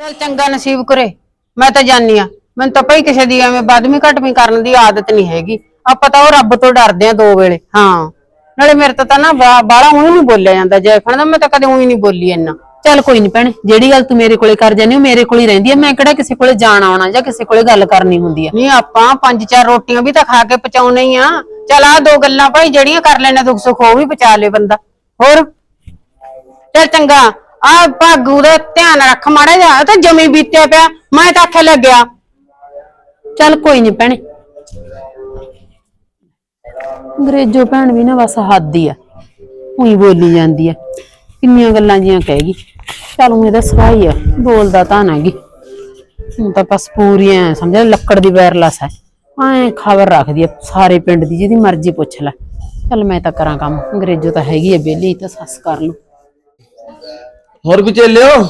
ਚਲ ਚੰਗਾ ਨਸੀਬ ਕਰੇ। ਮੈਂ ਤਾਂ ਜਾਣੀ ਆ। ਮੈਨੂੰ ਤਾਂ ਭਈ ਕਿਸੇ ਦੀ ਐਵੇਂ ਬਾਦਮੀ ਘਟਮੀ ਕਰਨ ਦੀ ਆਦਤ ਨਹੀਂ ਹੈਗੀ। ਆਪਾਂ ਤਾਂ ਉਹ ਰੱਬ ਤੋਂ ਡਰਦੇ ਆ ਦੋ ਵੇਲੇ। ਹਾਂ। ਨਾਲੇ ਮੇਰੇ ਤੋਂ ਤਾਂ ਨਾ ਬਾਲਾ ਉਹੀ ਨਹੀਂ ਬੋਲਿਆ ਜਾਂਦਾ ਜੈਫਣ ਦਾ। ਮੈਂ ਤਾਂ ਕਦੇ ਉਹੀ ਨਹੀਂ ਬੋਲੀ ਇੰਨਾ। ਚੱਲ ਕੋਈ ਨਹੀਂ ਭੈਣੇ ਜਿਹੜੀ ਗੱਲ ਤੂੰ ਮੇਰੇ ਕੋਲੇ ਕਰ ਜਾਨੀ ਉਹ ਮੇਰੇ ਕੋਲ ਹੀ ਰਹਿੰਦੀ ਹੈ ਮੈਂ ਕਿਹੜਾ ਕਿਸੇ ਕੋਲੇ ਜਾਣ ਆਉਣਾ ਜਾਂ ਕਿਸੇ ਕੋਲੇ ਗੱਲ ਕਰਨੀ ਹੁੰਦੀ ਹੈ ਨਹੀਂ ਆਪਾਂ ਪੰਜ ਚਾਰ ਰੋਟੀਆਂ ਵੀ ਤਾਂ ਖਾ ਕੇ ਪਚਾਉਣੇ ਹੀ ਆ। ਚਲ ਆ ਦੋ ਗੱਲਾਂ ਭਾਈ ਜਿਹੜੀਆਂ ਕਰ ਲੈਣਾ ਦੁੱਖ ਸੁੱਖ ਉਹ ਵੀ ਪਚਾ ਲੇ ਬੰਦਾ। ਹੋਰ? ਚਲ ਚੰਗਾ। ਆ ਭਾਗੂ ਦਾ ਧਿਆਨ ਰੱਖ ਮਾੜਾ ਜਿਹਾ ਇਹ ਤਾਂ ਜਮੀ ਬੀਤਿਆ ਪਿਆ, ਮੈਂ ਤਾਂ ਆਖੇ ਲੱਗਿਆ। ਚੱਲ ਕੋਈ ਨਹੀਂ ਭੈਣੇ। ਅੰਗਰੇਜ਼ੋ ਭੈਣ ਵੀ ਨਾ ਬਸ ਹੱਦ ਹੀ ਆ, ਉਹੀ ਬੋਲੀ ਜਾਂਦੀ ਆ, ਕਿੰਨੀਆਂ ਗੱਲਾਂ ਜੀਆਂ ਕਹੇਗੀ ਚੱਲ ਉਹ ਇਹਦਾ ਸਵਾਈ ਆ, ਬੋਲਦਾ ਤਾਂ ਨਾ ਹੁਣ ਤਾਂ ਬਸ ਪੂਰੀ ਐ, ਸਮਝ ਲੱਕੜ ਦੀ ਵਾਇਰਲੈਸ ਹੈ ਐ ਖਬਰ ਰੱਖਦੀ ਆ, ਸਾਰੇ ਪਿੰਡ ਦੀ, ਜਿਹਦੀ ਮਰਜ਼ੀ ਪੁੱਛ ਲੈ। ਚੱਲ ਮੈਂ ਤਾਂ ਕਰਾਂ ਕੰਮ, ਅੰਗਰੇਜ਼ੋ ਤਾਂ ਹੈਗੀ ਆ ਬੇਲੀ ਤਾਂ ਸੱਸ ਕਰ ਲੂ ਹੋਰ ਵੀ ਚੱਲਿਓ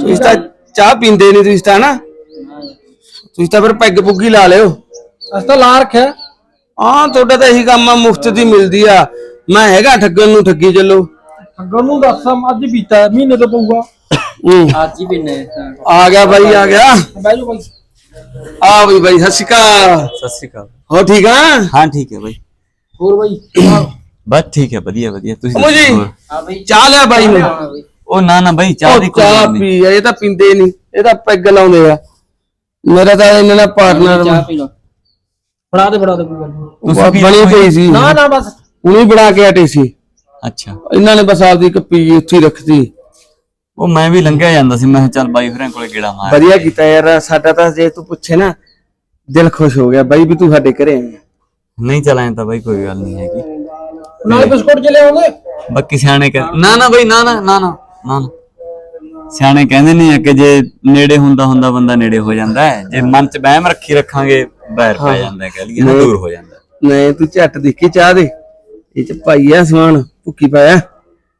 ਤੁਸੀਂ ਤਾਂ ਚਾਹ ਪੀਂਦੇ ਨਹੀਂ ਤੁਸੀਂ ਤਾਂ ਨਾ ਤੁਸੀਂ ਤਾਂ ਫਿਰ ਪੈਗ ਪੁੱਗੀ ਲਾ ਲਿਓ। ਅਸੀਂ ਤਾਂ ਲਾ ਰੱਖਿਆ। ਹਾਂ ਤੁਹਾਡਾ ਤਾਂ ਇਹੀ ਕੰਮ ਆ ਮੁਫਤ ਦੀ ਮਿਲਦੀ ਆ। ਮੈਂ ਹੈਗਾ ਠੱਗਣ ਨੂੰ ਠੱਗੀ ਚੱਲੋ। ਅੱਗੋਂ ਨੂੰ ਦੱਸ ਅੱਜ ਬੀਤਾ ਮਹੀਨੇ ਤੋਂ ਪਊਗਾ। ਹੂੰ। ਅੱਜ ਹੀ ਪੀਨੇ ਆ। ਗਿਆ ਬਾਈ ਆ ਗਿਆ। ਬਹਿ ਜਾਓ ਬਾਈ। ਆ ਬਈ ਬਾਈ ਸਤਿ ਸ਼੍ਰੀ ਅਕਾਲ। ਸਤਿ ਸ਼੍ਰੀ ਅਕਾਲ। ਹੋ ਠੀਕ ਆ? ਹਾਂ ਠੀਕ ਹੈ ਬਾਈ। ਹੋਰ ਬਾਈ ਬਸ ਠੀਕ ਹੈ ਵਧੀਆ ਵਧੀਆ। ਤੁਸੀਂ ਜੀ? ਆ ਬਾਈ। ਚਾਹ ਲਿਆ ਬਾਈ ਨੇ। ਉਹ ਨਾ ਨਾ ਬਾਈ ਚਾਹ ਦੀ ਉਹ ਕੋਈ ਚਾਹ ਪੀ ਆ, ਇਹ ਤਾਂ ਪੀਂਦੇ ਨਹੀਂ। ਇਹ ਤਾਂ ਪੈਗ ਲਾਉਂਦੇ ਆ। ਮੇਰਾ ਤਾਂ ਇਹਨਾਂ ਨਾਲ ਪਾਰਟਨਰ ਪੀ ਲਓ। ਫੜਾ ਦੇ ਫੜਾ ਦੇ ਕੋਈ ਗੱਲ ਨੀ। ਤੁਸੀਂ ਬਣੀ ਪਈ ਸੀ। ਨਾ ਨਾ ਬਸ। ਉਹਨੇ ਬਣਾ ਕੇ ਹਟੇ ਸੀ। ਅੱਛਾ। ਇਹਨਾਂ ਨੇ ਬਸ ਆਪਦੀ ਕੱਪੀ ਉੱਥੇ ਹੀ ਰੱਖਤੀ। ਉਹ ਮੈਂ ਵੀ ਲੰਘਿਆ ਜਾਂਦਾ ਸੀ ਮੈਂ ਕਿਹਾ ਚੱਲ ਬਾਈ ਹੋਰਾਂ ਕੋਲੇ ਗੇੜਾ ਮਾਰ। ਵਧੀਆ ਕੀਤਾ ਯਾਰ ਸਾਡਾ ਤਾਂ ਜੇ ਤੂੰ ਪੁੱਛੇ ਨਾ ਦਿਲ ਖੁਸ਼ ਹੋ ਗਿਆ। ਬਾਈ ਵੀ ਤੂੰ ਸਾਡੇ ਘਰੇ ਆਇਆ ਨਹੀਂ ਚਲਾਇਆ ਤਾਂ ਬਾਈ ਕੋਈ ਗੱਲ ਨਹੀਂ ਹੈਗੀ। ਨਾਲੇ ਬਿਸਕੁਟ ਚ ਲਿਆਉਂਗੇ। ਬਾਕੀ ਸਿਆਣੇ ਕਹਿ ਨਾ ਨਾ ਬਾਈ ਨਾ ਨਾ ਨਾ ਨਾ। ਨਾ ਨਾ ਸਿਆਣੇ ਕਹਿੰਦੇ ਨੇ ਆ ਕਿ ਜੇ ਨੇੜੇ ਹੁੰਦਾ ਹੁੰਦਾ ਬੰਦਾ ਨੇੜੇ ਹੋ ਜਾਂਦਾ ਹੈ। ਜੇ ਮਨ 'ਚ ਵਹਿਮ ਰੱਖੀ ਰੱਖਾਂਗੇ ਬੈਰ ਪੈ ਜਾਂਦਾ ਹੈ, ਕਹਿ ਲਈਏ ਨਾ ਦੂਰ ਹੋ ਜਾਂਦਾ। ਹੈ। ਨਹੀਂ ਤੂੰ ਝੱਟ ਦੇਖੀ ਚਾਹ ਦੇ। ਇਹ ਚ ਪਾਈ ਆ ਸਮਾਨ ਭੁੱਕੀ ਪਾਇਆ।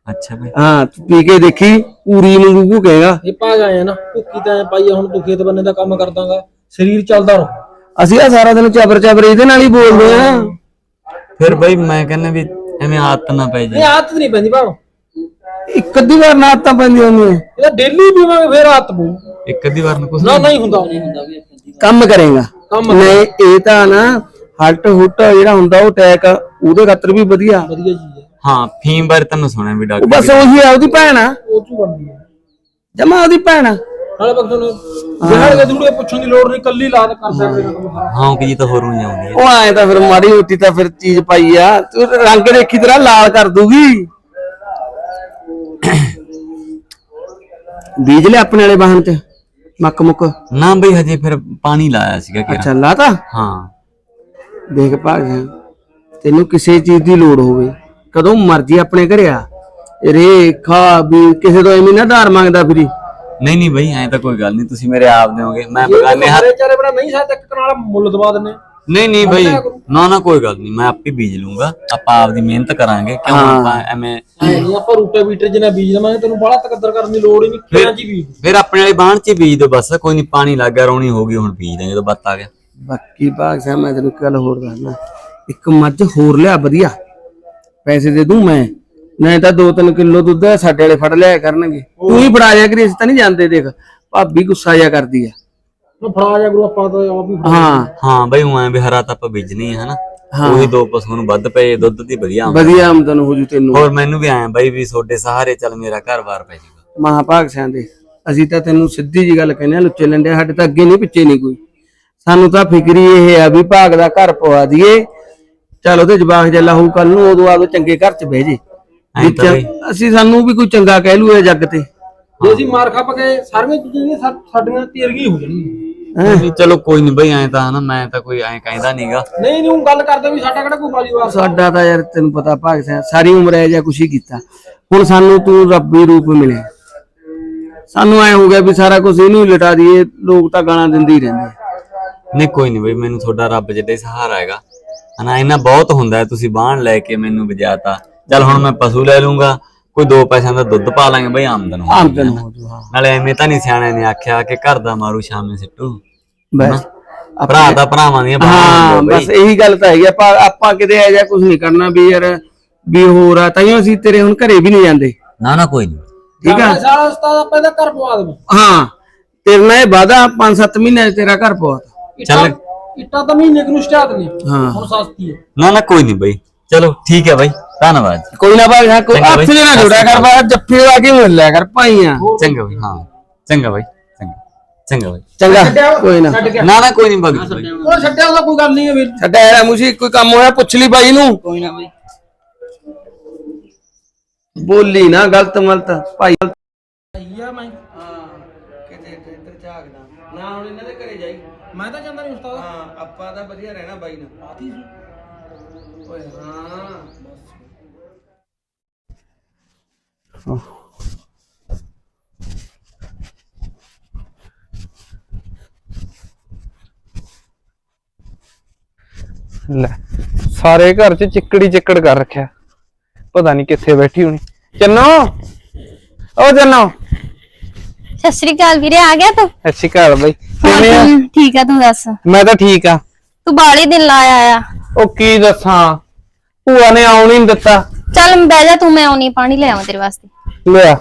ਅੱਛਾ ਬਾਈ। ਹਾਂ ਤੂੰ ਪੀ ਕੇ ਦੇਖੀ ਪੂਰੀ ਨੂੰ ਗੁੱਗੂ ਕਹੇਗਾ। ਇਹ ਪਾ ਗਏ ਆ ਨਾ ਭੁੱਕੀ ਤਾਂ ਐਂ ਪਾਈ ਆ ਹੁਣ ਤੂੰ ਖੇਤ ਬੰਨੇ ਦਾ ਕੰਮ ਕਰਦਾਗਾ। ਸਰੀਰ ਚੱਲਦਾ ਰਹੂ ਅਸੀਂ ਆ ਸਾਰਾ ਦਿਨ ਚਾਬਰ ਚਾਬਰ ਇਹਦੇ ਨਾਲ ਹੀ ਬੋਲਦੇ ਆ। ਫਿਰ ਬਾਈ ਮੈਂ ਕਹਿੰਦਾ ਵੀ ਐਵੇਂ ਆਦਤ ਨਾ ਪੈ ਇਹ ਜੇ ਆਦਤ ਨਹੀਂ ਪੈਂਦੀ ਭਾਵ। ਇੱਕ ਅੱਧੀ ਵਾਰ ਨਾ ਤਾਂ ਪੈਂਦੀ ਹੁੰਦੀ ਇਹਦਾ ਡੇਲੀ ਪੀਵਾਂਗੇ ਫੇਰ ਆਦਤ ਪਊ। ਇੱਕ ਅੱਧੀ ਵਾਰ ਨੂੰ ਕੁਛ ਨਾ ਨਹੀਂ। ਹੁੰਦਾ ਨਹੀਂ ਹੁੰਦਾ ਵੀ ਕੰਮ ਕਰੇਗਾ। ਕੰਮ ਨਹੀਂ ਇਹ ਤਾਂ ਨਾ ਹਲਟ ਹੁੱਟ ਜਿਹੜਾ ਹੁੰਦਾ ਉਹ ਟੈਕ ਉਹਦੇ ਖਾਤਰ ਵੀ ਵਧੀਆ। ਵਧੀਆ ਚੀਜ਼ ਹੈ। ਹਾਂ ਫੀਮ ਬਾਰੇ ਤੈਨੂੰ ਸੁਣਿਆ ਵੀ ਡਾਕਟਰ ਬਸ ਉਹੀ ਆ ਉਹਦੀ ਭੈਣ ਆ। ਉਹ ਤੂੰ ਬਣਦੀ ਹੈ। ਜਮਾ ਉਹਦੀ ਭੈਣ ਆ। ਨਾਲੇ ਬਸ ਤੁਹਾਨੂੰ ਦੇ ਦੂੜੇ ਪੁੱਛਣ ਦੀ ਲੋੜ ਨਹੀਂ ਕੱਲੀ ਲਾਦ ਕਰ ਸਕਦੇ ਹਾਂ। ਕਿ ਜੀ ਤਾਂ ਹੋਰ ਨੂੰ ਆਉਂਦੀ ਹੈ। ਉਹ ਆਏ ਤਾਂ ਫਿਰ ਮਾੜੀ ਮੋਟੀ ਤਾਂ ਫਿਰ ਚੀਜ਼ ਪਾਈ ਆ। ਤਾਂ ਰੰਗ ਦੇਖੀ ਤੇਰਾ ਲਾਲ ਕਰ ਦੂਗੀ। ਬੀਜ ਲੈ ਆਪਣੇ ਵਾਲੇ ਵਾਹਨ ਚ ਮੱਕ ਮੁੱਕ? ਨਾ ਬਈ ਹਜੇ ਫਿਰ ਪਾਣੀ ਲਾਇਆ ਸੀਗਾ ਕਿ ਅੱਛਾ ਲਾਤਾ? ਹਾਂ। ਦੇਖ ਭਾਗ ਤੈਨੂੰ ਕਿਸੇ ਚੀਜ਼ ਦੀ ਲੋੜ ਹੋਵੇ। ਕਦੋਂ ਮਰਜ਼ੀ ਆਪਣੇ ਘਰੇ ਆ। ਰੇ ਖਾ ਵੀ ਕਿਸੇ ਤੋਂ ਐਵੇਂ ਨਾ ਧਾਰ ਮੰਗਦਾ ਫਿਰੀ। ਨਹੀਂ ਨਹੀਂ ਬਈ ਐਂ ਤਾਂ ਕੋਈ ਗੱਲ ਨਹੀਂ ਤੁਸੀਂ ਮੇਰੇ ਆਪ ਦੇਵੋਗੇ ਮੈਂ ਬਗਾਨੇ ਹੱਥ ਸਾਰੇ ਚਾਰੇ ਬਣਾ ਨਹੀਂ ਸਕਦਾ ਇੱਕ ਕਨਾਲ ਮੁੱਲ ਦਵਾ ਦਿੰਨੇ ਨਹੀਂ ਨਹੀਂ ਬਈ। ਨਾ ਨਾ ਕੋਈ ਗੱਲ ਨਹੀਂ। ਮੈਂ ਆਪੇ ਬੀਜ ਲੂੰਗਾ। ਆਪਾਂ ਆਪਦੀ ਮਿਹਨਤ ਕਰਾਂਗੇ। ਕਿਉਂ? ਆਪਾਂ ਐਵੇਂ ਨਹੀਂ ਆਪਾਂ ਰੂਟਾ ਬੀਟਰ ਜਿਹਾ ਬੀਜ ਦਵਾਂਗੇ ਤੈਨੂੰ ਬੜਾ ਤਕੱਦਰ ਕਰਨ ਦੀ ਲੋੜ ਹੀ ਨਹੀਂ ਖੇਤਾਂ 'ਚ ਬੀਜ? ਫਿਰ ਆਪਣੇ ਵਾਲੀ ਬਾਣ ਚ ਬੀਜ ਦੋ ਬਸ। ਕੋਈ ਨਹੀਂ ਪਾਣੀ ਲੱਗ ਰੌਣੀ ਹੋ ਗਈ ਹੁਣ ਬੀਜ ਦਾਂਗੇ ਜਦੋਂ ਬੱਤ ਆ ਗਿਆ। ਬਾਕੀ ਭਾਗ ਸਾਹਿਬ ਮੈਂ ਤੈਨੂੰ ਇੱਕ ਗੱਲ ਹੋਰ ਦੱਸਣਾ ਇੱਕ ਮੱਝ ਹੋਰ ਲਿਆ ਵਧੀਆ। ਪੈਸੇ ਦੇ ਦੂੰ ਮੈਂ। ਨਹੀਂ ਤਾਂ 2-3 ਕਿਲੋ ਦੁੱਧ ਸਾਡੇ ਵਾਲੇ ਫੜ ਲਿਆ ਕਰਨਗੇ। ਤੂੰ ਹੀ ਫੜਾ ਜਾ ਕਰੀ ਅਸੀਂ ਤਾਂ ਨਹੀਂ ਜਾਂਦੇ ਦੇਖ। ਭਾਬੀ ਗੁੱਸਾ ਜਿਹਾ ਕਰਦੀ ਆ। ਫੜਾ ਜਾ ਗੁਰੂ ਆਪਾਂ ਤਾਂ ਆਪ ਹੀ ਹਾਂ। ਹਾਂ ਬਈ ਉਹ ਐਂ ਵੀ ਹਰਾ ਤਾਂ ਆਪਾਂ ਬੀਜਣੀ ਹੈ ਹਨਾ? ਉਹੀ ਦੋ ਪਸ਼ੂ ਨੂੰ ਵੱਧ ਪਏ ਦੁੱਧ ਦੀ ਵਧੀਆ ਆਮਦਨ। ਵਧੀਆ ਆਮਦਨ ਹੋ ਜੂ ਤੈਨੂੰ। ਹੋਰ ਮੈਨੂੰ ਵੀ ਐਂ ਬਈ ਵੀ ਤੁਹਾਡੇ ਸਹਾਰੇ ਚੱਲ ਮੇਰਾ ਘਰ-ਬਾਰ ਪੈ ਜਾਊਗਾ ਮਹਾਭਾਗ ਸਿਆਂ ਦੇ ਅਸੀਂ ਤਾਂ ਤੈਨੂੰ ਸਿੱਧੀ ਜੀ ਗੱਲ ਕਹਿੰਦੇ ਆ ਲੁੱਚੇ ਲੰਡੇ ਸਾਡੇ ਤਾਂ ਅੱਗੇ ਨਹੀਂ ਪਿੱਛੇ ਨਹੀਂ ਕੋਈ। ਸਾਨੂੰ ਤਾਂ ਫਿਕਰੀ ਇਹ ਆ ਵੀ ਭਾਗ ਦਾ ਘਰ ਪਵਾ ਦਈਏ। ਚਲ ਉਹਦੇ ਜਵਾਕ ਜੱਲਾ ਹੋਊ ਕੱਲ ਨੂੰ ਉਦੋਂ ਆਪਦੇ ਚੰਗੇ ਘਰ ਚ ਬਹਿ ਜੇ। ਐਂ ਤਾਂ ਬਈ। ਅਸੀਂ ਸਾਨੂੰ ਵੀ ਕੋਈ ਚੰਗਾ ਕਹਿ ਲੂ ਇਹ ਜੱਗ ਤੇ। ਜੇ ਅਸੀਂ ਮਾਰ ਖੱਪ ਗਏ ਸਾਰੀਆਂ ਚੀਜ਼ਾਂ ਜਿਹੜੀਆਂ ਸਾ- ਸਾਡੀਆਂ ਤੇਰਗੀ ਹੋ ਜਾਣਗੀਆਂ। ਨਹੀਂ ਚਲੋ ਕੋਈ ਨਹੀਂ ਬਈ ਐਂ ਤਾਂ ਹਨਾ ਮੈਂ ਤਾਂ ਕੋਈ ਐਂ ਕਹਿੰਦਾ ਨਹੀਂਗਾ ਨਹੀਂ ਨਹੀਂ ਉਹ ਗੱਲ ਕਰਦੇ ਵੀ ਸਾਡਾ ਕਿਹੜਾ ਕੋਈ ਬਾਜੀ ਵਾਰ ਸਾਡਾ ਤਾਂ ਯਾਰ ਤੈਨੂੰ ਪਤਾ ਭਾਗ ਸਿਆਂ ਸਾਰੀ ਉਮਰ ਇਹ ਜਿਹਾ ਕੁਛ ਹੀ ਕੀਤਾ। ਹੁਣ ਸਾਨੂੰ ਤੂੰ ਰੱਬੀ ਰੂਪ ਮਿਲੇ ਸਾਨੂੰ ਐ ਹੋ ਗਿਆ ਵੀ ਸਾਰਾ ਕੁਝ ਇਹਨੂੰ ਹੀ ਲਟਾ ਦਈਏ ਲੋਕ ਤਾਂ ਗਾਲਾਂ ਦਿੰਦੇ ਹੀ ਰਹਿੰਦੇ। ਨਹੀਂ ਕੋਈ ਨਹੀਂ ਬਈ ਮੈਨੂੰ ਤੁਹਾਡਾ ਰੱਬ ਜਿੱਡਾ ਸਹਾਰਾ ਹੈਗਾ। ਹਨਾ ਇਹਨਾਂ ਬਹੁਤ ਹੁੰਦਾ ਹੈ ਤੁਸੀਂ ਬਾਣ ਲੈ ਕੇ ਮੈਨੂੰ ਵਜਾਤਾ। ਚੱਲ ਹੁਣ ਮੈਂ ਪਸ਼ੂ ਲੈ ਲੂੰਗਾ ਕੋਈ ਦੋ ਪੈਸਿਆਂ ਦਾ ਦੁੱਧ ਪਾ ਲਾਂਗੇ ਬਈ ਆਮਦਨ ਹੋ ਆਮਦਨ ਹੋ ਜੂ ਹਾਂ। ਨਾਲੇ ਐਵੇਂ ਤਾਂ ਨਹੀਂ ਸਿਆਣਿਆਂ ਨੇ ਆਖਿਆ ਕਿ ਘਰ ਦਾ ਮਾਰੂ ਸ਼ਾਮੇ ਸਿੱਟੂ। ਬਸ ਭਰਾ ਦਾ ਭਰਾਵਾਂ ਦੀਆਂ ਹਾਂ ਬਸ ਇਹੀ ਗੱਲ ਤਾਂ ਹੈਗੀ ਆਪਾਂ ਆਪਾਂ ਕਿਤੇ ਇਹ ਜਿਹਾ ਕੁਝ ਨਹੀਂ ਕਰਨਾ ਵੀ ਯਾਰ ਵੀ ਹੋਰ ਆ ਤਾਈਓ ਅਸੀਂ ਤੇਰੇ ਹੁਣ ਘਰੇ ਵੀ ਨਹੀਂ ਜਾਂਦੇ। ਨਾ ਨਾ ਕੋਈ ਨਹੀਂ। ਠੀਕ ਆ? ਸਾਰਾ ਉਸਤਾਦ ਆਪਾਂ ਇਹਦਾ ਘਰ ਪਵਾ ਦੇਵਾਂ। ਹਾਂ ਤੇਰੇ ਨਾਲ ਇਹ ਵਾਦਾ 5-7 ਮਹੀਨਿਆਂ 'ਚ ਤੇਰਾ ਘਰ ਪਵਾ ਚੱਲ। ਇੱਟਾਂ ਤਾਂ ਮਹੀਨੇ ਕੁ ਨੂੰ ਸਟਾਰਟ ਨੇ। ਹਾਂ। ਹੁਣ ਸਸਤੀ ਹੈ। ਨਾ ਨਾ ਕੋਈ ਨਹੀਂ ਬਈ। ਚਲੋ ਠੀਕ ਹੈ ਬਾਈ। ਧੰਨਵਾਦ। ਕੋਈ ਨਾ ਭਾਈ ਹਾਂ ਕੋਈ ਹੱਥ ਬਈ। ਜਣਾ ਜੋੜਿਆ ਕਰ ਬਾਹਰ ਜੱਫੇ ਲਾ ਕੇ ਮਿਲ ਲਿਆ ਕਰ ਭਾਈਆਂ ਚੰਗਾ ਬਾਈ ਹਾਂ। ਚੰਗਾ ਬਾਈ। ਚੰਗਾ ਚੰਗਾ। ਬਾਈ ਚੰਗਾ ਕੋਈ ਨਾ। ਨਾ ਨਾ ਕੋਈ ਨਹੀਂ ਬਾਈ ਬਾਈ। ਉਹ ਛੱਡਿਆ ਉਹਦਾ ਕੋਈ ਗੱਲ ਨਹੀਂ ਹੈ ਵੀਰ। ਛੱਡਿਆ ਯਾਰ ਮੁਸ਼ੀ ਕੋਈ ਕੰਮ ਹੋਇਆ? ਪੁੱਛ ਲਈ ਬਾਈ ਨੂੰ। ਕੋਈ ਨਾ ਬਈ। ਬੋਲੀ ਨਾ ਗਲਤ ਮਲਤ। ਭਾਈ ਆ ਮੈਂ। ਹਾਂ ਕਿਤੇ ਇੱਧਰ ਝਾਕਦਾ। ਨਾ ਹੁਣ ਇਹਨਾਂ ਦੇ ਘਰੇ ਜਾਈ। ਮੈਂ ਤਾਂ ਜਾਂਦਾ ਨਹੀਂ ਉਸਤਾਦ ਹਾਂ ਆਪਾਂ ਤਾਂ ਵਧੀਆ ਰਹਿਣਾ ਬਾਈ ਨਾਲ। ਆਤੀ ਸੀ। ਓਏ ਹਾਂ। ਲੈ ਸਾਰੇ ਘਰ 'ਚ ਚਿੱਕੜੀ ਚਿੱਕੜ ਕਰ ਰੱਖਿਆ। ਪਤਾ ਨਹੀਂ ਕਿੱਥੇ ਬੈਠੀ ਹੋਣੀ। ਚੰਨੋ ਓ ਚੰਨੋ। ਸਤਿ ਸ਼੍ਰੀ ਅਕਾਲ ਵੀਰੇ ਆ ਗਿਆ ਤੂੰ? ਸਤਿ ਸ਼੍ਰੀ ਅਕਾਲ ਬਈ ਹੋਰ ਕਿਵੇਂ ਆ? ਤੂੰ ਠੀਕ ਆ ਤੂੰ ਦੱਸ? ਮੈਂ ਤਾਂ ਠੀਕ ਆ। ਤੂੰ ਬਾਲੇ ਦਿਨ ਲਾਇਆ ਆ। ਉਹ ਕੀ ਦੱਸਾਂ? ਭੂਆ ਨੇ ਆਉਣ ਹੀ ਨਹੀਂ ਦਿੱਤਾ। ਚੱਲ ਬਹਿ ਜਾ ਤੂੰ ਮੈਂ ਆਉਣੀ ਪਾਣੀ ਲੈ ਆਵਾਂ ਤੇਰੇ ਵਾਸਤੇ। ਲਿਆ।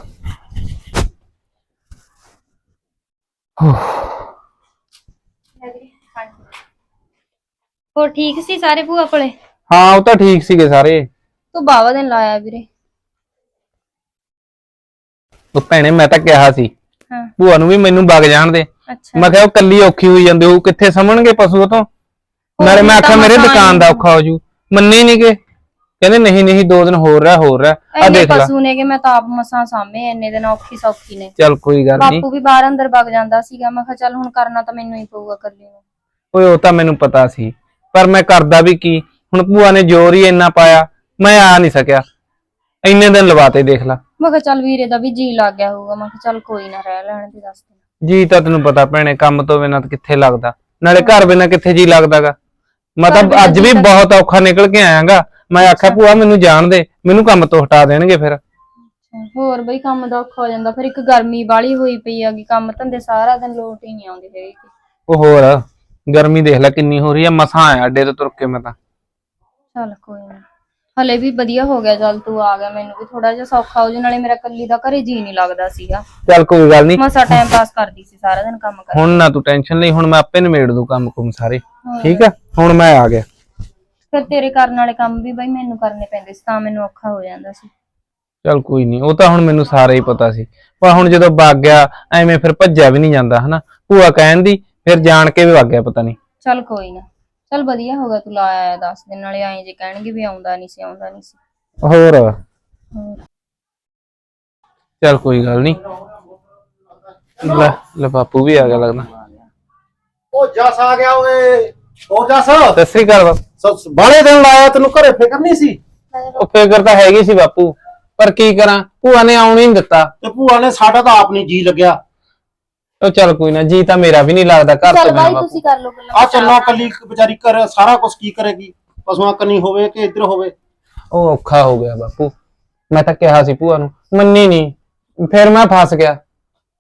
ਹੋਰ ਠੀਕ ਸੀ ਸਾਰੇ ਭੂਆ ਕੋਲੇ? ਹਾਂ ਉਹ ਤਾਂ ਠੀਕ ਸੀਗੇ ਸਾਰੇ। ਤੂੰ ਬਾਵਾ ਦਿਨ ਲਾਇਆ ਵੀਰੇ। ਉਹ ਭੈਣੇ ਮੈਂ ਤਾਂ ਕਿਹਾ ਸੀ ਹਾਂ। ਭੂਆ ਨੂੰ ਵੀ ਮੈਨੂੰ ਵਗ ਜਾਣ ਦੇ। ਅੱਛਾ। ਮੈਂ ਕਿਹਾ ਉਹ ਕੱਲੀ ਔਖੀ ਹੋਈ ਜਾਂਦੀ ਉਹ ਕਿੱਥੇ ਸਮਝਣਗੇ ਪਸ਼ੂ ਉਹ ਤੋਂ? ਨਾਲੇ ਮੈਂ ਆਖਿਆ ਮੇਰੇ ਦੁਕਾਨ ਦਾ ਔਖਾ ਹੋ ਜੂ। ਮੰਨੇ ਨਹੀਂ ਕਿ ਕਹਿੰਦੇ ਨਹੀਂ ਨਹੀਂ ਦੋ ਦਿਨ ਹੋਰ ਰਹਿ ਹੋਰ ਰਹਿ। ਆ ਦੇਖ ਲੈ। ਪਸ਼ੂ ਨੇ ਕਿ ਮੈਂ ਤਾਂ ਆਪ ਮਸਾਂ ਸਾਹਮਣੇ ਇੰਨੇ ਦਿਨ ਔਖੀ ਸੌਖੀ ਨੇ। ਚੱਲ ਕੋਈ ਗੱਲ ਨਹੀਂ ਬਾਪੂ ਵੀ ਬਾਹਰ ਅੰਦਰ ਵਗ ਜਾਂਦਾ ਸੀਗਾ ਮੈਂ ਕਿਹਾ ਚੱਲ ਹੁਣ ਕਰਨਾ ਤਾਂ ਮੈਨੂੰ ਹੀ ਪਊਗਾ ਇਕੱਲੀ ਨੂੰ। ਓਏ ਉਹ ਤਾਂ ਮੈਨੂੰ ਪਤਾ ਸੀ। ਪਰ ਮੈਂ ਕਰਦਾ ਵੀ ਕੀ? ਹੁਣ ਭੂਆ ਨੇ ਜ਼ੋਰ ਹੀ ਇੰਨਾ ਪਾਇਆ ਮੈਂ ਆ ਨਹੀਂ ਸਕਿਆ। ਇੰਨੇ ਦਿਨ ਲਵਾਤੇ ਦੇਖ ਲਾ। ਮੈਂ ਕਿਹਾ ਚੱਲ ਵੀਰੇ ਦਾ ਵੀ ਜੀ ਲੱਗ ਗਿਆ ਹੋਊਗਾ ਮੈਂ ਕਿਹਾ ਚੱਲ ਕੋਈ ਨਾ ਰਹਿ ਲੈਣ ਦੇ ਦੱਸ ਦੇ ਜੀ ਤਾਂ ਤੈਨੂੰ ਪਤਾ ਭੈਣੇ ਕੰਮ ਤੋਂ ਬਿਨਾਂ ਤਾਂ ਕਿੱਥੇ ਲੱਗਦਾ? ਨਾਲੇ ਘਰ ਬਿਨਾਂ ਕਿੱਥੇ ਜੀ ਲੱਗਦਾਗਾ? ਮੈਂ ਤਾਂ ਅੱਜ ਵੀ ਬਹੁਤ ਔਖਾ ਨਿਕਲ ਕੇ ਆਇਆਗਾ। ਮੈਂ ਆਖਿਆ ਭੂਆ ਮੈਨੂੰ ਜਾਣ ਦੇ ਮੈਨੂੰ ਕੰਮ ਤੋਂ ਹਟਾ ਦੇਣਗੇ ਫਿਰ। ਹੋਰ ਬਈ ਕੰਮ ਦਾ ਔਖਾ ਹੋ ਜਾਂਦਾ ਫਿਰ ਇੱਕ ਗਰਮੀ ਬਾਲੀ ਹੋਈ ਪਈ ਹੈਗੀ ਕੰਮ ਧੰਦੇ ਸਾਰਾ ਦਿਨ ਲੋਟ ਹੀ ਨਹੀਂ ਆਉਂਦੇ ਹੈਗੇ। ਉਹ ਹੋਰ ਗਰਮੀ ਦੇਖ ਲੈ ਕਿੰਨੀ ਹੋ ਰਹੀ ਆ ਮਸਾਂ ਆਇਆ ਅੱਡੇ ਤੋਂ ਤੁਰ ਕੇ ਮੈਂ ਤਾਂ। ਚੱਲ ਕੋਈ ਨਾ। ਹਲੇ ਵੀ ਵਧੀਆ ਹੋ ਗਿਆ ਚੱਲ ਤੂੰ ਆ ਗਿਆ ਮੈਨੂੰ ਵੀ ਥੋੜਾ ਜਿਹਾ ਸੌਖਾ ਹੋ ਜਾ ਨਾਲੇ ਮੇਰਾ ਕੱਲੀ ਦਾ ਘਰੇ ਜੀ ਨਹੀਂ ਲੱਗਦਾ ਸੀਗਾ। ਚੱਲ ਕੋਈ ਗੱਲ ਨਹੀਂ ਮਸਾ ਟਾਈਮ ਪਾਸ ਕਰਦੀ ਸੀ ਸਾਰਾ ਦਿਨ ਕੰਮ ਕਰ ਹੁਣ ਨਾ ਤੂੰ ਟੈਨਸ਼ਨ ਲਈ ਹੁਣ ਮੈਂ ਆਪੇ ਨਿਮੇੜ ਦੂ ਕੰਮ ਕੁਮ ਸਾਰੇ। ਠੀਕ ਆ? ਹੁਣ ਮੈਂ ਆ ਗਿਆ। ਫਿਰ ਤੇਰੇ ਕਰਨ ਵਾਲੇ ਕੰਮ ਵੀ ਬਈ ਮੈਨੂੰ ਕਰਨੇ ਪੈਂਦੇ ਸੀ ਤਾਂ ਮੈਨੂੰ ਔਖਾ ਹੋ ਜਾਂਦਾ ਸੀ। ਚੱਲ ਕੋਈ ਨਹੀਂ ਉਹ ਤਾਂ ਹੁਣ ਮੈਨੂੰ ਸਾਰਾ ਹੀ ਪਤਾ ਸੀ। ਪਰ ਹੁਣ ਜਦੋਂ ਵਗ ਗਿਆ ਐਵੇਂ ਫਿਰ ਭੱਜਿਆ ਵੀ ਨਹੀਂ ਜਾਂਦਾ ਹਨਾ? ਭੂਆ ਕਹਿਣ ਦੀ ਫਿਰ ਜਾਣ ਕੇ ਵੀ ਵਗ ਗਿਆ ਪਤਾ ਨਹੀਂ। ਚੱਲ ਕੋਈ ਨਾ ਚੱਲ ਵਧੀਆ ਹੋ ਗਿਆ ਤੂੰ ਲਾਇਆ ਆਇਆ ਦੱਸ ਦਿਨ ਨਾਲੇ ਐਂ ਜੇ ਕਹਿਣਗੇ ਵੀ ਆਉਂਦਾ ਨਹੀਂ ਸੀ ਆਉਂਦਾ ਨਹੀਂ ਸੀ। ਹੋਰ? ਹੋਰ। ਚੱਲ ਕੋਈ ਗੱਲ ਨਹੀਂ। ਲੈ ਲੈ ਬਾਪੂ ਵੀ ਆ ਗਿਆ ਲੱਗਦਾ। ਉਹ ਜਸ ਆ ਗਿਆ ਓਏ। ਉਹ ਜਸ। ਸਤਿ ਸ੍ਰੀ ਅਕਾਲ ਬਾਪੂ। ਬਾਲੇ ਦਿਨ ਲਾਇਆ ਤੈਨੂੰ ਘਰੇ ਫਿਕਰ ਨਹੀਂ ਸੀ? ਉਹ ਫਿਕਰ ਤਾਂ ਹੈਗੀ ਸੀ ਬਾਪੂ ਪਰ ਕੀ ਕਰਾਂ ਭੂਆ ਨੇ ਆਉਣ ਹੀ ਨਹੀਂ ਦਿੱਤਾ। ਤੇ ਭੂਆ ਨੇ ਸਾਡਾ ਤਾਂ ਆਪ ਨਹੀਂ ਜੀ ਲੱਗਿਆ। ਉਹ ਚੱਲ ਕੋਈ ਨਾ ਜੀ ਤਾਂ ਮੇਰਾ ਵੀ ਨਹੀਂ ਲੱਗਦਾ ਘਰ ਤੋਂ ਚੱਲ ਬਿਨਾਂ ਬਾਈ ਬਾਪੂ। ਤੁਸੀਂ ਕਰ ਲਓ ਗੱਲਾਂ। ਆ ਚੱਲੋ ਕੱਲੀ ਵਿਚਾਰੀ ਕਰ ਸਾਰਾ ਕੁਝ ਕੀ ਕਰੇਗੀ? ਪਸ਼ੂਆਂ ਕੰਨੀ ਹੋਵੇ ਕਿ ਇੱਧਰ ਹੋਵੇ? ਉਹ ਔਖਾ ਹੋ ਗਿਆ ਬਾਪੂ। ਮੈਂ ਤਾਂ ਕਿਹਾ ਸੀ ਭੂਆ ਨੂੰ ਮੰਨੀ ਨਹੀਂ ਫਿਰ ਮੈਂ ਫਸ ਗਿਆ।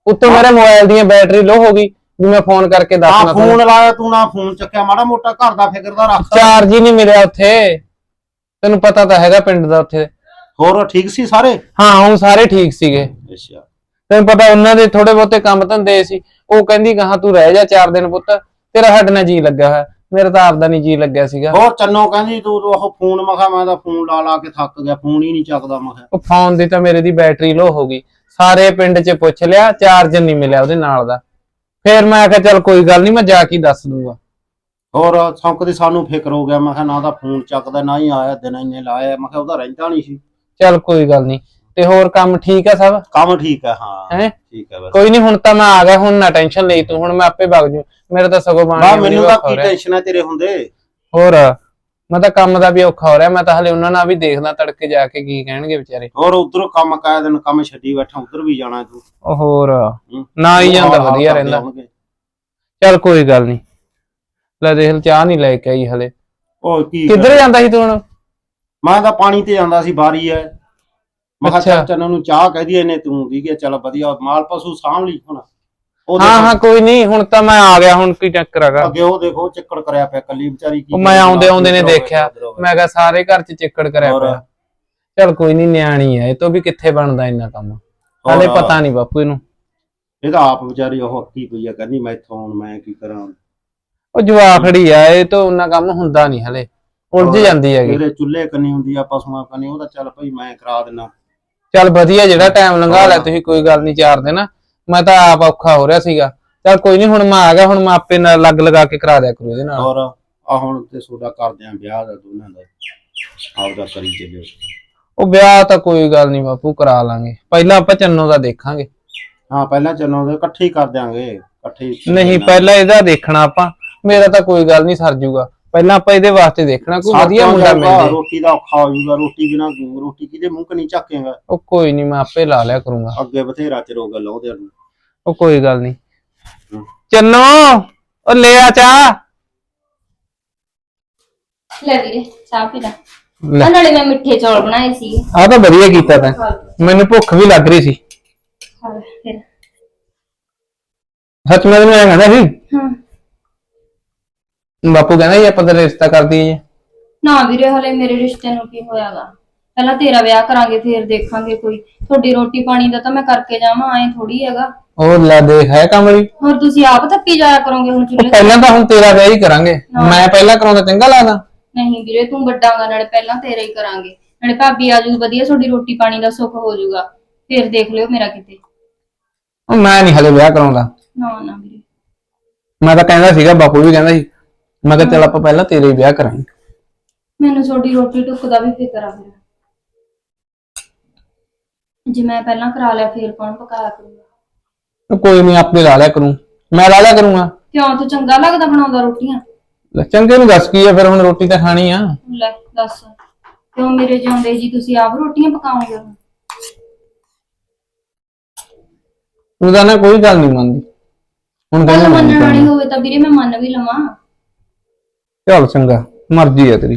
ਉੱਤੋਂ ਮੇਰੇ ਮੋਬਾਈਲ ਦੀਆਂ ਬੈਟਰੀ ਲੋ ਹੋ ਗਈ ਵੀ ਮੈਂ ਫੋਨ ਕਰਕੇ ਆ ਦੱਸਣਾ ਫੋਨ ਲਾਇਆ ਤੂੰ ਨਾ ਫੋਨ ਚੱਕਿਆ। ਮਾੜਾ ਮੋਟਾ ਘਰ ਦਾ ਫਿਕਰ ਦਾ ਰੱਖ। ਚਾਰਜ ਹੀ ਨਹੀਂ ਮਿਲਿਆ ਉੱਥੇ। ਤੈਨੂੰ ਪਤਾ ਤਾਂ ਹੈਗਾ ਪਿੰਡ ਦਾ ਉੱਥੇ। ਹੋਰ ਠੀਕ ਸੀ ਸਾਰੇ? ਹਾਂ ਹੁਣ ਸਾਰੇ ਠੀਕ ਸੀਗੇ। ਅੱਛਾ। ਤੈਨੂੰ ਪਤਾ ਉਹਨਾਂ ਦੇ ਥੋੜੇ ਬਹੁਤੇ ਕੰਮ ਧੰਦੇ ਸੀ ਉਹ ਕਹਿੰਦੀ ਕਹਾ ਤੂੰ ਰਹਿ ਜਾ ਚਾਰ ਦਿਨ ਪੁੱਤ ਤੇਰਾ ਸਾਡੇ ਨਾਲ ਜੀ ਲੱਗਾ ਹੋਇਆ ਮੇਰਾ ਤਾਂ ਆਪਦਾ ਨਹੀਂ ਜੀ ਲੱਗਿਆ ਸੀਗਾ। ਹੋਰ ਚੰਨੋ ਕਹਿੰਦੀ ਤੂੰ ਉਹ ਫੋਨ ਮਖਾ ਮੈਂ ਤਾਂ ਫੋਨ ਲਾ ਲਾ ਕੇ ਥੱਕ ਗਿਆ ਫੋਨ ਹੀ ਨਹੀਂ ਚੱਕਦਾ ਮਖਾ ਉਹ ਫੋਨ ਦੀ ਤਾਂ ਮੇਰੇ ਦੀ ਬੈਟਰੀ ਲੋ ਹੋ ਗਈ ਸਾਰੇ ਪਿੰਡ 'ਚ ਪੁੱਛ ਲਿਆ ਚਾਰਜਰ ਨਹੀਂ ਮਿਲਿਆ ਉਹਦੇ ਨਾਲ ਦਾ। ਫਿਰ ਮੈਂ ਆਖਿਆ ਚੱਲ ਕੋਈ ਗੱਲ ਨਹੀਂ ਮੈਂ ਜਾ ਕੇ ਦੱਸ ਦੂੰਗਾ। ਹੋਰ ਸੌਂਕਦੀ ਸਾਨੂੰ ਫਿਕਰ ਹੋ ਗਿਆ ਮੈਂ ਕਿਹਾ ਨਾ ਤਾਂ ਫੋਨ ਚੱਕਦਾ ਨਾ ਹੀ ਆਇਆ ਦਿਨ ਇੰਨੇ ਲਾਇਆ ਮੈਂ ਕਿਹਾ ਉਹਦਾ ਰਹਿੰਦਾ ਨਹੀਂ ਸੀ। ਚੱਲ ਕੋਈ ਗੱਲ ਨਹੀਂ ਤੇ ਹੋਰ ਕੰਮ ਠੀਕ ਆ ਸਭ? ਕੰਮ ਠੀਕ ਹੈ ਹਾਂ। ਹੈ? ਠੀਕ ਹੈ ਬਸ। ਕੋਈ ਨਹੀਂ ਹੁਣ ਤਾਂ ਮੈਂ ਆ ਗਿਆ ਹੁਣ ਨਾ ਟੈਨਸ਼ਨ ਲਈ ਤੂੰ ਹੁਣ ਮੈਂ ਆਪੇ ਵਗ ਜੂ। ਮੇਰਾ ਤਾਂ ਸਗੋਂ ਬਾਣੀ ਬਾ ਮੈਨੂੰ ਤਾਂ ਕੀ ਟੈਨਸ਼ਨ ਹੈ ਤੇਰੇ ਹੁੰਦੇ? ਹੋਰ ਮੈਂ ਤਾਂ ਕੰਮ ਦਾ ਵੀ ਔਖਾ ਹੋ ਰਿਹਾ ਮੈਂ ਤਾਂ ਹਲੇ ਉਹਨਾਂ ਨਾਲ ਵੀ ਦੇਖਦਾ ਤੜਕੇ ਜਾ ਕੇ ਕੀ ਕਹਿਣਗੇ ਵਿਚਾਰੇ। ਹੋਰ ਉਧਰ ਕੰਮ ਕਾਇਆ ਦਿਨ ਕੰਮ ਛੱਡੀ ਬੈਠਾ ਉਧਰ ਵੀ ਜਾਣਾ ਤੂੰ। ਉਹ ਹੋਰ ਹੂੰ। ਨਾ ਹੀ ਜਾਂਦਾ ਹਾਲ ਵਧੀਆ ਕਰਦੇ ਰਹਿੰਦਾ। ਹੋਣਗੇ। ਚੱਲ ਕੋਈ ਗੱਲ ਨਹੀਂ ਲੈ ਦੇਖ ਲੈ ਚਾਹ ਨਹੀਂ ਲੈ ਕੇ ਆਈ ਹਲੇ। ਉਹ ਕੀ ਕਿੱਧਰ ਜਾਂਦਾ ਸੀ ਤੂੰ ਹੁਣ? ਮੈਂ ਤਾਂ ਪਾਣੀ ਤੇ ਜਾਂਦਾ ਸੀ ਬਾਰੀ ਐ ਮੈਂ ਕਿਹਾ ਅੱਛਾ। ਨੂੰ ਚਾਹ ਕਹਿਦੀ ਇਹਨੇ ਤੂੰ ਦੀ ਗਿਆ ਚੱਲ ਵਧੀਆ ਮਾਲ ਪਸ਼ੂ ਸਾਂਭ ਲਈ ਹੁਣ। ਉਹ ਹਾਂ ਹਾਂ ਕੋਈ ਨਹੀਂ ਹੁਣ ਤਾਂ ਮੈਂ ਆ ਗਿਆ ਹੁਣ ਕੀ ਚੱਕਰ ਹੈਗਾ? ਅੱਗੇ ਉਹ ਦੇਖੋ ਚੱਕੜ ਕਰਿਆ ਪਿਆ ਕੱਲੀ ਵਿਚਾਰੀ ਕੀ ਉਹ ਮੈਂ ਆਉਂਦੇ ਆਉਂਦੇ ਨੇ ਦੇਖਿਆ। ਮੈਂ ਕਿਹਾ ਸਾਰੇ ਘਰ 'ਚ ਚਿੱਕੜ ਕਰਿਆ ਹੋਰ। ਪਿਆ। ਚੱਲ ਕੋਈ ਨਹੀਂ ਨਿਆਣੀ ਹੈ ਇਹ ਤੋਂ ਵੀ ਕਿੱਥੇ ਬਣਦਾ ਇੰਨਾ ਕੰਮ? ਹਲੇ ਹੋਰ। ਪਤਾ ਨਹੀਂ ਬਾਪੂ ਇਹਨੂੰ। ਇਹ ਤਾਂ ਆਪ ਵਿਚਾਰੀ ਉਹ ਅੱਕੀ ਪਈ ਆ ਕਹਿੰਦੀ ਮੈਂ ਇੱਥੋਂ ਹੁਣ ਮੈਂ ਕੀ ਕਰਾਂ? ਉਹ ਜਵਾਖੜੀ ਆ ਇਹ ਤੋਂ ਉਹਨਾਂ ਕੰਮ ਹੁੰਦਾ ਨਹੀਂ ਹਲੇ। ਉਲਝ ਜਾਂਦੀ ਹੈਗੀ। ਇਹਦੇ ਚੁੱਲ੍ਹੇ ਕੰਨੀ ਹੁੰਦੀ ਆ ਪਸ਼ੂਆਂ ਕੰਨੀ ਉਹ ਤਾਂ ਚੱਲ ਭਈ ਮੈਂ ਕਰਾ ਦਿੰਨਾ ਚੱਲ ਵਧੀਆ ਜਿਹੜਾ ਟਾਈਮ ਲੰਘਾ ਲਿਆ ਤੁਸੀਂ ਕੋਈ ਗੱਲ ਨਹੀਂ ਚਾਰ ਦਿਨ ਮੈਂ ਤਾਂ ਆਪ ਔਖਾ ਹੋ ਰਿਹਾ ਸੀਗਾ। ਚੱਲ ਕੋਈ ਨਹੀਂ ਹੁਣ ਮੈਂ ਆ ਗਿਆ ਹੁਣ ਮੈਂ ਆਪੇ ਨਾਲ ਲੱਗ ਲਗਾ ਕੇ ਕਰਾ ਦਿਆ ਕਰੂ ਇਹਦੇ ਨਾਲ। ਔਰ ਆ ਹੁਣ ਤੇ ਤੁਹਾਡਾ ਕਰਦੇ ਆ ਵਿਆਹ ਦਾ ਦੋਨਾਂ ਦਾ। ਆਪਦਾ ਕਰੀ ਚੱਲਿਓ। ਉਹ ਵਿਆਹ ਤਾਂ ਕੋਈ ਗੱਲ ਨਹੀਂ ਬਾਪੂ ਕਰਾ ਲਾਂਗੇ। ਪਹਿਲਾਂ ਆਪਾਂ ਚੰਨੋ ਦਾ ਦੇਖਾਂਗੇ। ਹਾਂ ਪਹਿਲਾਂ ਚੱਲੋਗੇ ਇਕੱਠੇ ਹੀ ਕਰ ਦਿਆਂਗੇ। ਇਕੱਠੇ ਹੀ ਨਹੀਂ ਪਹਿਲਾਂ ਇਹਦਾ ਦੇਖਣਾ ਆਪਾਂ। ਮੇਰਾ ਤਾਂ ਕੋਈ ਗੱਲ ਨਹੀਂ ਸਰ ਜੂਗਾ। ਪਹਿਲਾਂ ਆਪਾਂ ਇਹਦੇ ਵਾਸਤੇ ਦੇਖਣਾ ਕੋਈ ਵਧੀਆ ਮੁੰਡਾ ਮਿਲ ਜੇ ਰੋਟੀ ਦਾ ਔਖਾ ਹੋ ਜਾਊਗਾ ਰੋਟੀ ਬਿਨਾ ਰੋਟੀ ਕਿਹਦੇ ਮੂੰਹ ਕਨੀ ਚੱਕੇਗਾ ਉਹ ਕੋਈ ਨਹੀਂ ਮੈਂ ਆਪੇ ਲਾ ਲਿਆ ਕਰੂੰਗਾ। ਅੱਗੇ ਬਥੇਰਾ ਚਿਰੋ ਗੱਲ ਉਹਦੇ ਨੂੰ। ਉਹ ਕੋਈ ਗੱਲ ਨਹੀਂ ਚੰਨੋ ਉਹ ਲੈ ਆ ਚਾਹ ਲੈ ਵੀਰੇ ਚਾਹ ਪੀ ਲੈ। ਲੈ। ਆ ਨਾਲੇ ਮੈਂ ਮਿੱਠੇ ਚੌਲ ਬਣਾਏ ਸੀ। ਆ ਤਾਂ ਵਧੀਆ ਕੀਤਾ ਤੈਂ। ਮੈਨੂੰ ਭੁੱਖ ਵੀ ਲੱਗ ਰਹੀ ਸੀ। ਖਾ ਲੈ ਫਿਰ। ਸੱਚ ਮੈਂ ਤੈਨੂੰ ਐਂ ਕਹਿੰਦਾ ਸੀ ਹਾਂ। ਬਾਪੂ ਕਹਿੰਦਾ ਜੀ ਆਪਾਂ ਤੇਰਾ ਰਿਸ਼ਤਾ ਕਰ ਦਈਏ ਨਾ ਵੀਰੇ ਹਲੇ ਮੇਰੇ ਰਿਸ਼ਤੇ ਨੂੰ ਕੀ ਹੋਇਆਗਾ। ਪਹਿਲਾਂ ਤੇਰਾ ਵਿਆਹ ਕਰਾਂਗੇ ਫਿਰ ਦੇਖਾਂਗੇ ਕੋਈ। ਤੁਹਾਡੀ ਰੋਟੀ ਪਾਣੀ ਦਾ ਤਾਂ ਮੈਂ ਕਰਕੇ ਜਾਵਾਂ ਐ ਥੋੜੀ ਹੈਗਾ। ਉਹ ਲੈ ਦੇਖ ਹੈ ਕਮਲੀ ਹੋਰ ਤੁਸੀਂ ਆਪ ਥੱਕੀ ਜਾਇਆ ਕਰੋਗੇ ਹੁਣ ਚੁੱਲ੍ਹੇ ਤੇ? ਪਹਿਲਾਂ ਤਾਂ ਹੁਣ ਤੇਰਾ ਵਿਆਹ ਹੀ ਕਰਾਂਗੇ। ਮੈਂ ਪਹਿਲਾਂ ਕਰਾਉਂਦਾ ਚੰਗਾ ਲੱਗਦਾ। ਨਹੀਂ ਵੀਰੇ ਤੂੰ ਵੱਡਾਂਗਾ ਨਾਲੇ ਪਹਿਲਾਂ ਤੇਰਾ ਹੀ ਕਰਾਂਗੇ। ਨਾਲੇ ਭਾਬੀ ਆ ਜੂ ਵਧੀਆ ਤੁਹਾਡੀ ਰੋਟੀ ਪਾਣੀ ਦਾ ਸੁੱਖ ਹੋ ਜਾਊਗਾ ਫਿਰ ਦੇਖ ਲਿਓ ਮੇਰਾ ਕਿਤੇ। ਉਹ ਮੈਂ ਨਹੀਂ ਹਲੇ ਵਿਆਹ ਕਰਾਉਂਦਾ। ਨਾ ਨਾ ਵੀਰੇ। ਮੈਂ ਤਾਂ ਕਹਿੰਦਾ ਸੀਗਾ ਬਾਪੂ ਵੀ ਕਹਿੰਦਾ ਸੀ ਮੈਂ ਕਿਹਾ ਚੱਲ ਆਪਾਂ ਪਹਿਲਾਂ ਤੇਰੇ ਹੀ ਵਿਆਹ ਕਰਾਂਗੇ। ਮੈਨੂੰ ਤੁਹਾਡੀ ਰੋਟੀ ਟੁੱਕ ਦਾ ਵੀ ਫਿਕਰ ਆ ਫਿਰ ਜੇ ਮੈਂ ਪਹਿਲਾਂ ਕਰਾ ਲਿਆ ਫਿਰ ਕੌਣ ਪਕਾਇਆ ਕਰੂਗਾ? ਉਹ ਕੋਈ ਨਹੀਂ ਆਪੇ ਲਾ ਲਿਆ ਕਰੂੰ। ਮੈਂ ਲਾ ਲਿਆ ਕਰੂੰਗਾ। ਕਿਉਂ? ਤੂੰ ਚੰਗਾ ਲੱਗਦਾ ਬਣਾਉਂਦਾ ਰੋਟੀਆਂ? ਲੈ ਚੰਗੇ ਨੂੰ ਦੱਸ ਕੀ ਆ ਫਿਰ ਹੁਣ ਰੋਟੀ ਤਾਂ ਖਾਣੀ ਆ। ਲੈ ਦੱਸ। ਕਿਉਂ ਮੇਰੇ ਜਿਉਂਦੇ ਜੀ ਤੁਸੀਂ ਆਪ ਰੋਟੀਆਂ ਪਕਾਓਗੇ ਹੁਣ? ਤੂੰ ਤਾਂ ਨਾ ਕੋਈ ਗੱਲ ਨਹੀਂ ਮੰਨਦੀ। ਹੁਣ ਗੱਲ ਮੰਨਣ ਵਾਲੀ ਹੋਵੇ ਤਾਂ ਵੀਰੇ ਮੈਂ ਮੰਨ ਵੀ ਲਵਾਂ। ਚੱਲ ਚੰਗਾ ਮਰਜ਼ੀ ਆ ਤੇਰੀ।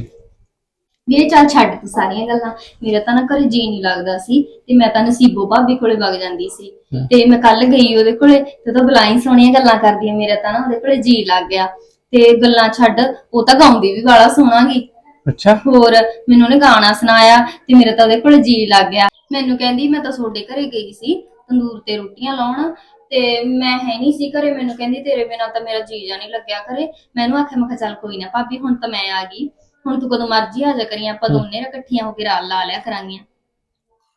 ਵੀਰੇ ਚੱਲ ਛੱਡ ਤੂੰ ਸਾਰੀਆਂ ਗੱਲਾਂ। ਮੇਰਾ ਤਾਂ ਨਾ ਘਰੇ ਜੀ ਨਹੀਂ ਲੱਗਦਾ ਸੀ ਤੇ ਮੈਂ ਤਾਂ ਨਸੀਬੋ ਭਾਬੀ ਕੋਲੇ ਵਗ ਜਾਂਦੀ ਸੀ। ਤੇ ਮੈਂ ਕੱਲ ਗਈ ਉਹਦੇ ਕੋਲੇ ਤੇ ਤਾਂ ਬਲਾਈ ਸੋਹਣੀਆਂ ਗੱਲਾਂ ਕਰਦੀ ਆ ਮੇਰਾ ਤਾਂ ਨਾ ਉਹਦੇ ਕੋਲੇ ਜੀ ਲੱਗ ਗਿਆ। ਤੇ ਗੱਲਾਂ ਛੱਡ ਉਹ ਤਾਂ ਗਾਉਂਦੀ ਵੀ ਵਾਲਾ ਸੋਹਣਾਗੀ। ਅੱਛਾ। ਹੋਰ ਮੈਨੂੰ ਉਹਨੇ ਗਾਣਾ ਸੁਣਾਇਆ ਤੇ ਮੇਰਾ ਤਾਂ ਉਹਦੇ ਕੋਲ ਜੀ ਲੱਗ ਗਿਆ। ਮੈਨੂੰ ਕਹਿੰਦੀ ਮੈਂ ਤਾਂ ਤੁਹਾਡੇ ਘਰੇ ਗਈ ਸੀ ਤੰਦੂਰ ਤੇ ਰੋਟੀਆਂ ਲਾਉਣ। ਤੇ ਮੈਂ ਹੈ ਨਹੀਂ ਸੀ ਘਰੇ ਮੈਨੂੰ ਕਹਿੰਦੀ ਤੇਰੇ ਬਿਨਾ ਤਾਂ ਮੇਰਾ ਜੀ ਜਾ ਨਹੀਂ ਲੱਗਿਆ ਘਰੇ। ਮੈਨੂੰ ਆਖਿਆ ਮੈਂ ਕਿਹਾ ਚੱਲ ਕੋਈ ਨਾ ਭਾਬੀ ਹੁਣ ਤਾਂ ਮੈਂ ਆ ਗਈ। ਹੁਣ ਤੂੰ ਕਦੋਂ ਮਰਜ਼ੀ ਆ ਜਾ ਕਰੀ ਆਪਾਂ ਦੋਨੇ ਇਕੱਠੀਆਂ ਹੋ ਕੇ ਰਾਲ ਲਾ ਲਿਆ ਕਰਾਂਗੀਆਂ।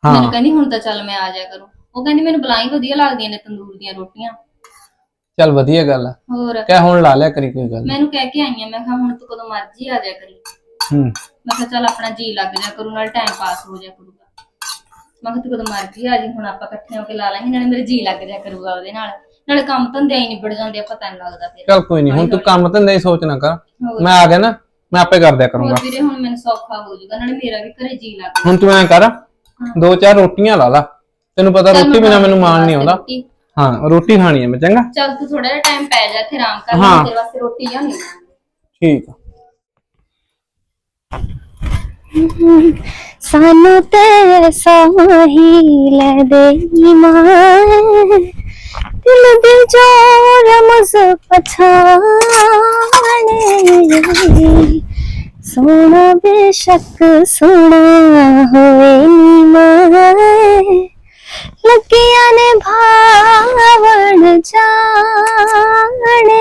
ਮੈਨੂੰ ਹਾਂ ਕਹਿੰਦੀ ਹੁਣ ਤਾਂ ਚੱਲ ਮੈਂ ਆ ਜਾ ਕਰੂੰ। ਉਹ ਕਹਿੰਦੀ ਮੈਨੂੰ ਬਲਾਈ ਵਧੀਆ ਲੱਗਦੀਆਂ ਨੇ ਤੰਦੂਰ ਦੀਆਂ ਰੋਟੀਆਂ। ਚੱਲ ਵਧੀਆ ਗੱਲ ਆ। ਹੋਰ? ਕਹਿ ਹੁਣ ਲਾ ਲਿਆ ਕਰੀ ਕੋਈ ਗੱਲ ਨੀ। ਮੈਨੂੰ ਕਹਿ ਕੇ ਆਈਆਂ ਮੈਂ ਕਿਹਾ ਹੁਣ ਤੂੰ ਕਦੋਂ ਮਰਜ਼ੀ ਆ ਜਾ ਕਰੀ। ਹੂੰ। ਮੈਂ ਕਿਹਾ ਚੱਲ ਆਪਣਾ ਜੀ ਲੱਗ ਜਾ ਕਰੂ ਨਾਲ ਟਾਈਮ ਪਾਸ ਹੋ ਜਾ ਕਰੂਗਾ। ਮੈਂ ਕਿਹਾ ਤੂੰ ਕਦੋਂ ਮਰਜ਼ੀ ਆ ਜੀ ਹੁਣ ਆਪਾਂ ਇਕੱਠੇ ਹੋ ਕੇ ਲਾ ਲਾਂਗੇ ਨਾਲੇ ਮੇਰੇ ਜੀ ਲੱਗ ਜਾ ਕਰੂਗਾ ਉਹਦੇ ਨਾਲ। ਨਾਲੇ ਕੰਮ ਧੰਦੇ ਹੀ ਨਿਬੜ ਜਾਂਦੇ ਆ ਪਤਾ ਨਹੀਂ ਲੱਗਦਾ ਫਿਰ। ਚੱਲ ਕੋਈ ਨਹੀਂ ਹੁਣ ਤੂੰ ਕੰਮ ਤਾਂ ਨਹੀਂ ਸੋਚਣਾ ਕਰ। ਹੋਰ। ਮੈਂ ਆ ਗਿਆ ਨਾ ਮੈਂ ਆਪੇ ਕਰ ਦਿਆ ਕਰੂੰਗਾ। ਹੋਰ ਵੀਰੇ ਹੁਣ ਮੈਨੂੰ ਸੌਖਾ ਹੋ ਜਾਊਗਾ ਨਾਲੇ ਮੇਰਾ ਵੀ ਘਰੇ ਜੀ ਲੱਗ ਹੁਣ ਤੂੰ ਐਂ ਕਰ ਦੋ ਚਾਰ ਰੋਟੀਆਂ ਲਾ ਲਾ। ਤੈਨੂੰ ਪਤਾ ਰੋਟੀ ਬਿਨਾ ਮੈਨੂੰ ਮਾਣ ਨਹੀਂ ਆਉਂਦਾ। ਰੋਟੀ। ਹਾਂ ਰੋਟੀ ਖਾਣੀ ਹੈ ਮੈਂ ਚੰਗਾ? ਚੱਲ ਤੂੰ ਥੋੜਾ ਜਿਹਾ ਟਾਈਮ ਪੈ ਜਾ ਇੱਥੇ ਆਰਾਮ ਕਰ ਹਾਂ। ਤੇਰੇ ਵਾਸਤੇ ਰੋਟੀ ਲਿਆਉਣੀ ਆ। ਠੀਕ ਆ। ਸਾਨੂੰ ਤੇ ਸਾਹੀ ਲੈ ਦੇ ਈਮਾਨ ਦਿਲ ਦੇ ਜੋਰ ਮੁਝ ਪਛਾਣੇ ਸੋਨਾ ਬੇਸ਼ੱਕ ਸੋਨਾ ਹੋਏ ਨੀਮਾਨ ਲੱਗੀਆਂ ਨੇ ਭਾਵਣ ਜਾਣੇ।